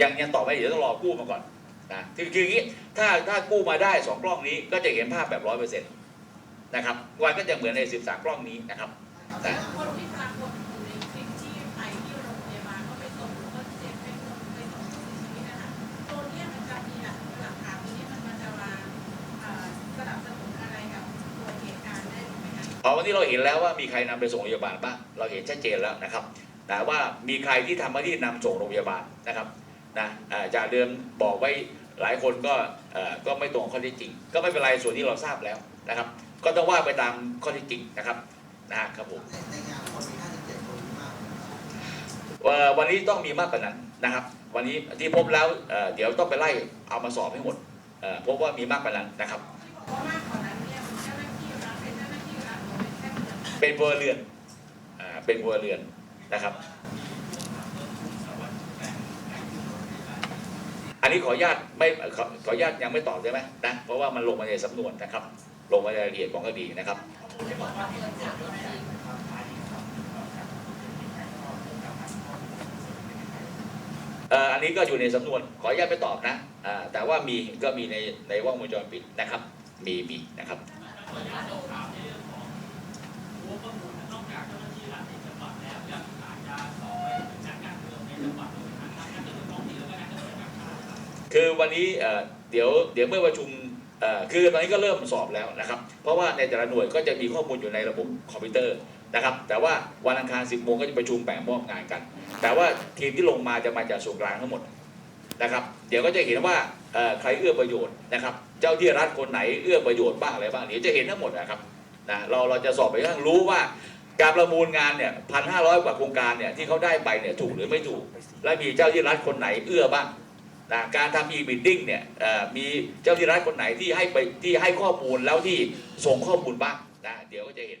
ยังยังตอบไม่เดี๋ยวต้องรอกู้มาก่อนนะคือคืออย่างนี้ถ้าถ้ากู้มาได้สองกล้องนี้ก็จะเห็นภาพแบบร้อยเปอร์เซ็นต์นะครับวันก็จะเหมือนในสิบสามกล้องนี้นะครับแต่คนที่ปรากฏอยู่ในคลิปที่ไปที่โรงพยาบาลก็ไปส่งคนเจ็บไปส่งไปส่งผู้เสียชีวิตนะคะตัวเนี้ยมันจะมีหลักหลักฐานตัวนี้มันมันจะมาเอ่อสนับสนุนอะไรกับตัวเหตุการณ์ได้ไหมคะพอวันนี้เราเห็นแล้วว่ามีใครนำไปส่งโรงพยาบาลบ้างเราเห็นชัดเจนแล้วนะครับนะว่ามีใครที่ทำหน้าที่นำส่งโรงพยาบาลนะครับ นะอ่าจากเดิมบอกไว้หลายคนก็เอ่อก็ไม่ตรงข้อเท็จจริง ก็ไม่เป็นไรส่วนที่เราทราบแล้วนะครับ ก็ต้องว่าไปตามข้อเท็จจริงนะครับนะฮะครับผมในงานคนมี57คนมากเอ่อวันนี้ต้องมีมากกว่านั้นนะครับ วันนี้ที่พบแล้วเอ่อเดี๋ยวต้องไปไล่เอามาสอบให้หมดเอ่อพบว่ามีมากกว่านั้นนะครับที่บอกว่ามากกว่านั้นเนี่ยมันเจ้าหน้าที่รัฐเป็นเจ้าหน้าที่รัฐหรือเป็นแค่เมืองเป็นพลเรือนอ่าเป็นพลเรือนนะครับ นนี้ขออนุญาตไม่ขอขออนุญาตยังไม่ตอบได้ไหมนะเพราะว่ามันลงมาในสำนวนนะครับ ลงมาในรายละเอียดของคดีนะครับอันนี้ก็อยู่ในสำนวนขออนุญาตไม่ตอบนะแต่ว่ามีก็มีในในว่องวงจรปิดนะครับ มีมีนะครับ คือวันนี้เดี๋ยวเดี๋ยวเมื่อประชุมคือตอนนี้ก็เริ่มสอบแล้วนะครับ เพราะว่าในแต่ละหน่วยก็จะมีข้อมูลอยู่ในระบบคอมพิวเตอร์นะครับ แต่ว่าวันอังคาร 10โมงก็จะประชุมแบ่งมอบงานกัน แต่ว่าทีมที่ลงมาจะมาจากส่วนกลางทั้งหมดนะครับ เดี๋ยวก็จะเห็นว่าใครเอื้อประโยชน์นะครับ เจ้าที่รัฐคนไหนเอื้อประโยชน์บ้างอะไรบ้างเดี๋ยวจะเห็นทั้งหมดนะครับนะเราเราจะสอบไปทั้งรู้ว่าการประมูลงานเนี่ยพันห้าร้อยกว่าโครงการเนี่ยที่เขาได้ไปเนี่ยถูกหรือไม่ถูก และมีเจ้าที่รัฐคนไหนเอื้อบ้าง นะการทำอีบิลดิ้งเนี่ยมีเจ้าที่รัฐคนไหนที่ให้ไปที่ให้ข้อมูลแล้วที่ส่งข้อมูลบ้างนะเดี๋ยวก็จะเห็น